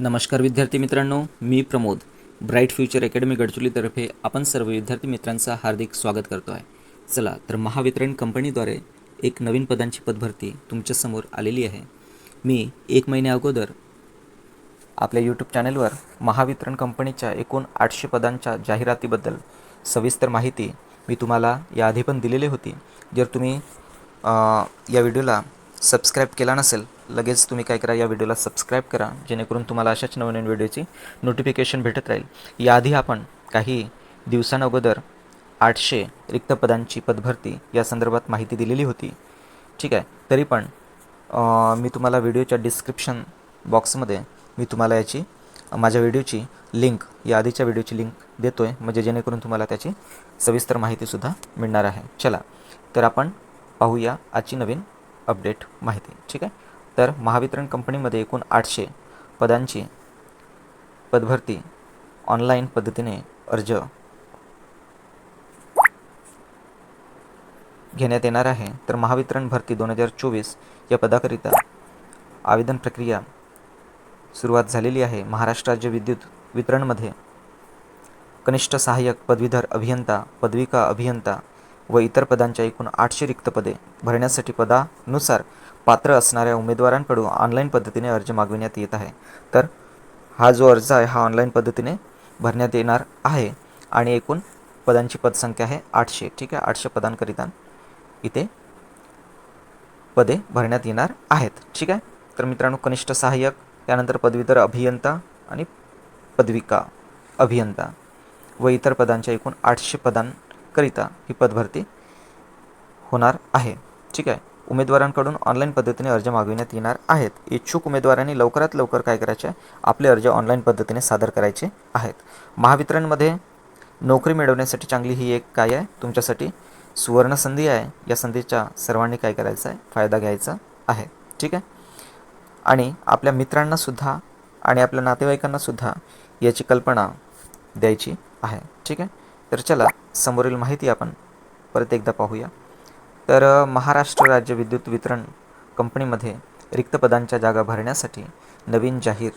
नमस्कार विद्यार्थी मित्रांनो मी प्रमोद. ब्राईट फ्युचर अकॅडमी गडचुलीतर्फे आपण सर्व विद्यार्थी मित्रांचं हार्दिक स्वागत करतो आहे. चला तर महावितरण कंपनीद्वारे एक नवीन पदांची पदभरती तुमच्यासमोर आलेली आहे. मी एक महिन्या अगोदर आपल्या यूट्यूब चॅनलवर महावितरण कंपनीच्या एकूण आठशे पदांच्या जाहिरातीबद्दल सविस्तर माहिती मी तुम्हाला याआधी पण दिलेली होती. जर तुम्ही या व्हिडिओला सबस्क्राईब केला नसेल लगेच तुम्ही काय करा या व्हिडिओला सबस्क्राईब करा जेणेकरून तुम्हाला अशाच नवनवीन व्हिडिओची नोटिफिकेशन भेटत राहील. याआधी आपण काही दिवसांअगोदर आठशे रिक्त पदांची पदभरती या संदर्भात माहिती दिलेली होती. ठीक आहे? तरी पण मी तुम्हाला व्हिडिओच्या डिस्क्रिप्शन बॉक्समध्ये मी तुम्हाला याची माझ्या व्हिडिओची लिंक या आधीच्या व्हिडिओची लिंक देतो आहे म्हणजे जेणेकरून तुम्हाला त्याची सविस्तर माहितीसुद्धा मिळणार आहे. चला तर आपण पाहूया आजची नवीन अपडेट माहिती. ठीक आहे? तर महावितरण कंपनीमध्ये एकूण आठशे पदांची पदभरती ऑनलाईन पद्धतीने अर्ज घेण्यात येणार आहे. तर महावितरण भरती दोन हजार चोवीस या पदाकरिता आवेदन प्रक्रिया सुरुवात झालेली आहे. महाराष्ट्र राज्य विद्युत वितरणमध्ये कनिष्ठ सहाय्यक पदवीधर अभियंता पदविका अभियंता व इतर पदांच्या एकूण आठशे रिक्त पदे भरण्यासाठी पदानुसार पात्र असणाऱ्या उमेदवारांकडून ऑनलाईन पद्धतीने अर्ज मागविण्यात येत आहे. तर हा जो अर्ज आहे हा ऑनलाईन पद्धतीने भरण्यात येणार आहे आणि एकूण पदांची पदसंख्या आहे आठशे. ठीक आहे? आठशे पदांकरिता इथे पदे भरण्यात येणार आहेत. ठीक आहे? तर मित्रांनो कनिष्ठ सहाय्यक त्यानंतर पदवीधर अभियंता आणि पदविका अभियंता व इतर पदांच्या एकूण आठशे करिता ही पदभरती होणार आहे. ठीक आहे? उमेदवारांकडून ऑनलाईन पद्धतीने अर्ज मागविण्यात येणार आहेत. इच्छुक उमेदवारांनी लवकरात लवकर काय करायचे? आहे? आपले अर्ज ऑनलाईन पद्धतीने सादर करायचे आहेत. महावितरणमध्ये नोकरी मिळवण्यासाठी चांगली ही एक काय आहे? तुमच्यासाठी सुवर्ण संधी आहे. या संधीचा सर्वांनी काय करायचं आहे? फायदा घ्यायचा आहे. ठीक आहे? आणि आपल्या मित्रांनासुद्धा आणि आपल्या नातेवाईकांनासुद्धा याची कल्पना द्यायची आहे. ठीक आहे? तर चला समोरील माहिती आपण परत एकदा पाहूया. तर महाराष्ट्र राज्य विद्युत वितरण कंपनीमध्ये रिक्त पदांच्या जागा भरण्यासाठी नवीन जाहीर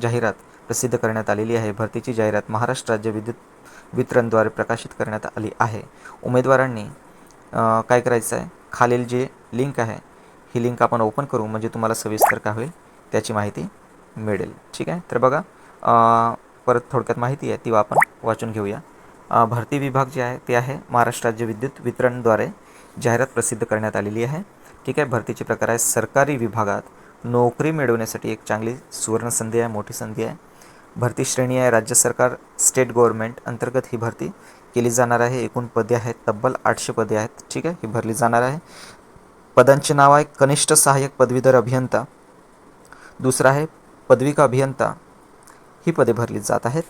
जाहिरात प्रसिद्ध करण्यात आलेली आहे. भरतीची जाहिरात महाराष्ट्र राज्य विद्युत वितरणद्वारे प्रकाशित करण्यात आली आहे. उमेदवारांनी काय करायचं आहे? खालील जे लिंक आहे ही लिंक आपण ओपन करू म्हणजे तुम्हाला सविस्तर काय होईल त्याची माहिती मिळेल. ठीक आहे? तर बघा परत थोडक्यात माहिती आहे ती आपण वाचून घेऊया. भरती विभाग जे आहे ते आहे महाराष्ट्र राज्य विद्युत वितरणद्वारे जाहिरात प्रसिद्ध करण्यात आलेली आहे. ठीक आहे भरतीचे प्रकार आहे सरकारी विभागात नोकरी मिळवण्यासाठी एक चांगली सुवर्ण संधी आहे मोठी संधी आहे. भरती श्रेणी आहे राज्य सरकार स्टेट गव्हर्नमेंट अंतर्गत ही भरती केली जाणार आहे. एकूण पदे आहेत तब्बल आठशे पदे आहेत. ठीक आहे ही भरली जाणार आहे. पदांचे नाव आहे कनिष्ठ सहाय्यक पदवीधर अभियंता. दुसरा आहे पदविका अभियंता. ही पदे भरली जात आहेत.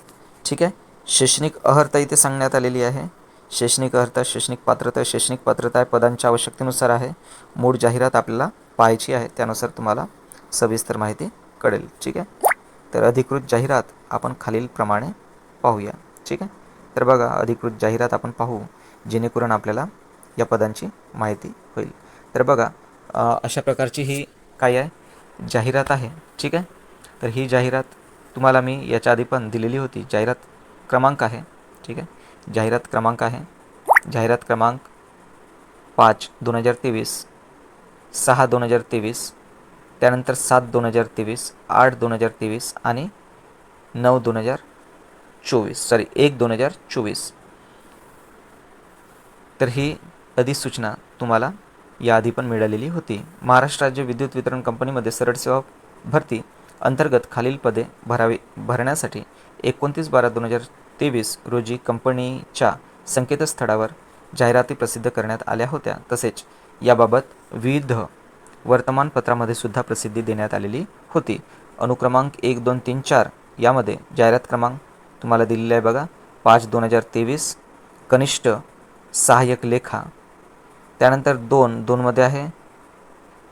ठीक आहे? शैक्षणिक अर्हता इथे सांगण्यात आलेली आहे. शैक्षणिक अर्हता शैक्षणिक पात्रता शैक्षणिक पात्रता आहे पदांच्या आवश्यकतेनुसार आहे. मूळ जाहिरात आपल्याला पाहायची आहे. त्यानुसार तुम्हाला सविस्तर माहिती कळेल. ठीक आहे? तर अधिकृत जाहिरात आपण खालीलप्रमाणे पाहूया. ठीक आहे? तर बघा अधिकृत जाहिरात आपण पाहू जेणेकरून आपल्याला या पदांची माहिती होईल. तर बघा अशा प्रकारची ही काय आहे. जाहिरात आहे. ठीक आहे? तर ही जाहिरात तुम्हाला मी याच्या आधी पण दिलेली होती. जाहिरात क्रमांक आहे. ठीक आहे? जाहिरात क्रमांक आहे. जाहिरात क्रमांक पाच दोन हजार तेवीस सहा दोन हजार तेवीस त्यानंतर सात दोन हजार तेवीस आठ दोन हजार तेवीस आणि नऊ दोन हजार चोवीस. सॉरी एक दोन हजार चोवीस. तर ही अधिसूचना तुम्हाला याआधी पण मिळालेली होती. महाराष्ट्र राज्य विद्युत वितरण कंपनीमध्ये सरळ सेवा भरती अंतर्गत खालील पदे भरावी भरण्यासाठी एकोणतीस बारा दोन हजार तेवीस रोजी कंपनीच्या संकेतस्थळावर जाहिराती प्रसिद्ध करण्यात आल्या होत्या. तसेच याबाबत विविध वर्तमानपत्रामध्ये सुद्धा प्रसिद्धी देण्यात आलेली होती. अनुक्रमांक एक दोन तीन चार यामध्ये जाहिरात क्रमांक तुम्हाला दिलेला आहे बघा. पाच दोन हजार तेवीस कनिष्ठ सहाय्यक लेखा. त्यानंतर दोन दोनमध्ये आहे.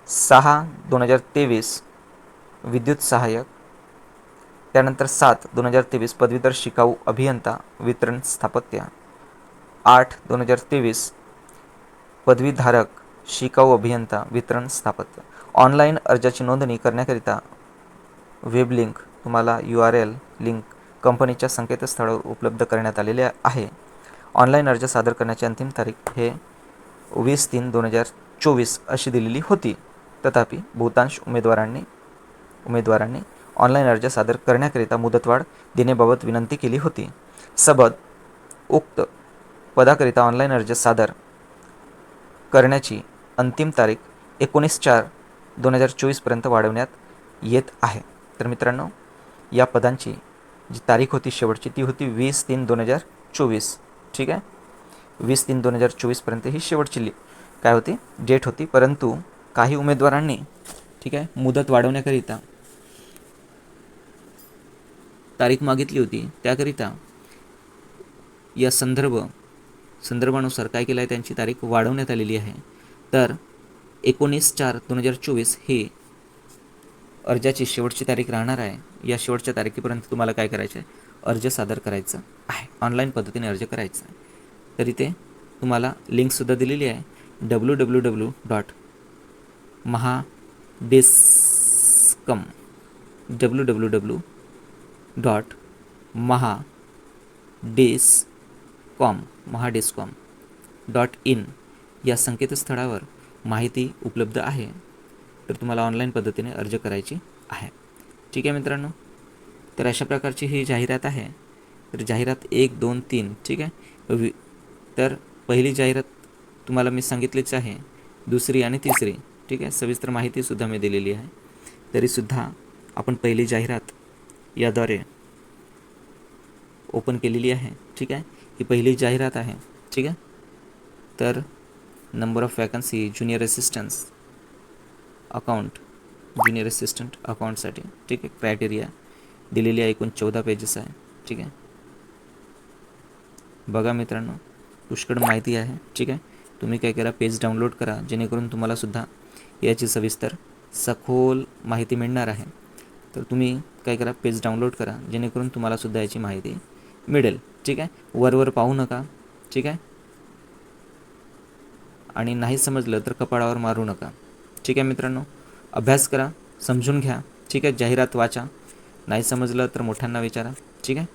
सहा दोन हजार तेवीस विद्युत सहाय्यक. त्यानंतर सात दोन हजार तेवीस पदवीधर शिकाऊ अभियंता वितरण स्थापत्य. आठ दोन हजार तेवीस पदवीधारक शिकाऊ अभियंता वितरण स्थापत्य. ऑनलाईन अर्जाची नोंदणी करण्याकरिता वेब लिंक तुम्हाला यू आर एल लिंक कंपनीच्या संकेतस्थळावर उपलब्ध करण्यात आलेले आहे. ऑनलाईन अर्ज सादर करण्याची अंतिम तारीख हे वीस तीन दोन हजार चोवीस अशी दिलेली होती. तथापि बहुतांश उमेदवारांनी उमेदवारांनी ऑनलाईन अर्ज सादर करण्याकरिता मुदतवाढ देण्याबाबत विनंती केली होती. सबद उक्त पदाकरिता ऑनलाईन अर्ज सादर करण्याची अंतिम तारीख एकोणीस चार दोन हजार चोवीसपर्यंत वाढवण्यात येत आहे. तर मित्रांनो या पदांची जी तारीख होती शेवटची ती होती वीस तीन दोन हजार चोवीस. ठीक आहे? वीस तीन दोन हजार चोवीसपर्यंत ही शेवटची लि काय होती? डेट होती. परंतु काही उमेदवारांनी ठीक आहे मुदत वाढवण्याकरिता तारीख मागितली होती त्याकरिता या संदर्भ संदर्भानुसार काय केलं आहे त्यांची तारीख वाढवण्यात आलेली आहे. तर एकोणीस चार दोन हजार चोवीस ही अर्जाची शेवटची तारीख राहणार आहे. या शेवटच्या तारखेपर्यंत तुम्हाला काय करायचं आहे अर्ज सादर करायचं आहे. ऑनलाईन पद्धतीने अर्ज करायचा आहे. तर इथे तुम्हाला लिंकसुद्धा दिलेली आहे. W W W dot Mahadiscom W W W dot Mahadiscom Mahadiscom dot in या संकेतस्थळावर माहिती उपलब्ध आहे. तर तुम्हाला ऑनलाईन पद्धतीने अर्ज करायची आहे. ठीक आहे मित्रांनो? तर अशा प्रकारची ही जाहिरात आहे. तर जाहिरात एक दोन तीन ठीक आहे? वि तर पहिली जाहिरात तुम्हाला मी सांगितलीच आहे. दुसरी आणि तिसरी ठीक आहे? सविस्तर माहितीसुद्धा मी दिलेली आहे. तरीसुद्धा आपण पहिली जाहिरात याद्वारे ओपन केलेली आहे. ठीक आहे? ही पहिली जाहिरात आहे. ठीक आहे? तर number of vacancy junior assistance account junior assistant अकाउंटसाठी ठीक आहे? क्रायटेरिया दिलेली आहे. एकूण चौदा पेजेस आहे. ठीक आहे? बघा मित्रांनो पुष्कळ माहिती आहे. ठीक आहे? तुम्ही काय करा पेज डाउनलोड करा. जेणेकरून तुम्हालासुद्धा याची सविस्तर सखोल माहिती मिळणार आहे. तर तुम्ही काय करा पेज डाउनलोड करा जेणेकरून तुम्हालासुद्धा याची माहिती मिळेल. ठीक आहे? वरवर पाहू नका. ठीक आहे? आणि नाही समजलं तर कपाळावर मारू नका. ठीक आहे मित्रांनो? अभ्यास करा समजून घ्या. ठीक आहे? जाहिरात वाचा. नाही समजलं तर मोठ्यांना विचारा. ठीक आहे?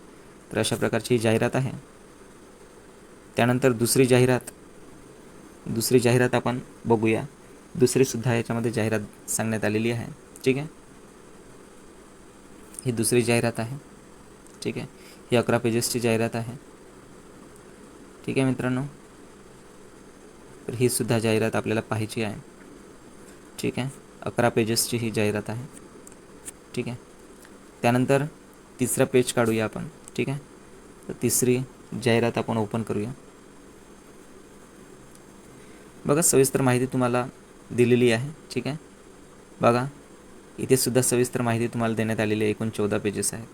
तर अशा प्रकारची जाहिरात आहे. त्यानंतर दुसरी जाहिरात. दुसरी जाहिरात आपण बघूया. दुसरीसुद्धा याच्यामध्ये जाहिरात सांगण्यात आलेली आहे. ठीक आहे? ही दुसरी जाहिरात आहे. ठीक आहे? ही अकरा पेजेसची जाहिरात आहे. ठीक आहे मित्रांनो? तर ही सुद्धा जाहिरात आपल्याला पाहायची आहे. ठीक आहे? अकरा पेजेसची ही जाहिरात आहे. ठीक आहे? त्यानंतर तिसरा पेज काढूया आपण. ठीक आहे? तर तिसरी जाहिरात आपण ओपन करूया. बघा सविस्तर माहिती तुम्हाला दिलेली आहे. ठीक आहे? बघा इथे सुद्धा सविस्तर माहिती तुम्हाला देण्यात आलेली आहे. एकूण चौदा पेजेस आहेत.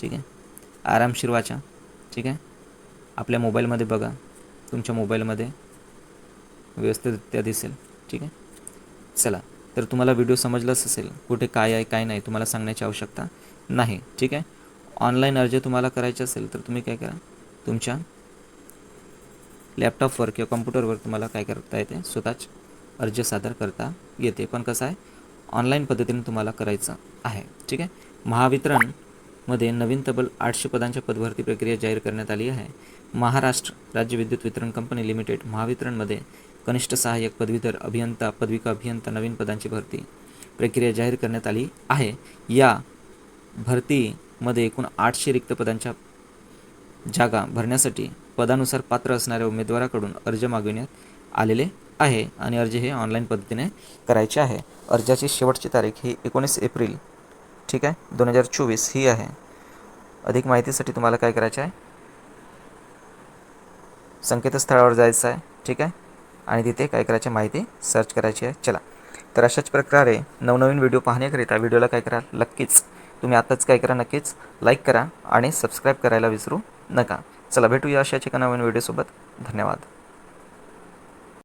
ठीक आहे? आरामशीर वाचा ठीक आहे? आपल्या मोबाईलमध्ये बघा. तुमच्या मोबाईलमध्ये व्यवस्थितरित्या दिसेल. ठीक आहे? चला. तर तुम्हाला व्हिडिओ समजलाच असेल. कुठे काय आहे काय नाही तुम्हाला सांगण्याची आवश्यकता नाही. ठीक आहे? ऑनलाईन अर्ज तुम्हाला करायचे असेल तर तुम्ही काय करा? तुमच्या लॅपटॉपवर किंवा कम्प्युटरवर तुम्हाला काय करता येते? स्वतःच अर्ज सादर करता येते. पण कसं आहे? ऑनलाईन पद्धतीने तुम्हाला करायचं आहे. ठीक आहे? महावितरणमध्ये नवीन तब्बल आठशे पदांच्या पदभरती प्रक्रिया जाहीर करण्यात आली आहे. महाराष्ट्र राज्य विद्युत वितरण कंपनी लिमिटेड महावितरणमध्ये कनिष्ठ सहाय्यक पदवीधर अभियंता पदविका अभियंता नवीन पदांची भरती प्रक्रिया जाहीर करण्यात आली आहे. या भरतीमध्ये एकूण आठशे रिक्त पदांच्या जागा भरण्यासाठी पदानुसार पात्र असणाऱ्या उमेदवाराकडून अर्ज मागविण्यात आलेले आहे आणि अर्ज हे ऑनलाईन पद्धतीने करायचे आहे. अर्जाची शेवटची तारीख ही एकोणीस एप्रिल ठीक आहे? दोन हजार चोवीस ही आहे. अधिक माहितीसाठी तुम्हाला काय करायचं आहे? संकेतस्थळावर जायचं आहे ठीक आहे? आणि तिथे काय करायची माहिती सर्च करायची आहे. चला. तर अशाच प्रकारे नवनवीन व्हिडिओ पाहण्याकरिता व्हिडिओला काय करा नक्कीच. तुम्ही आत्ताच काय करा नक्कीच लाईक करा आणि सबस्क्राईब करायला विसरू नका. चला भेटूया अशाच एका नवीन व्हिडिओसोबत धन्यवाद.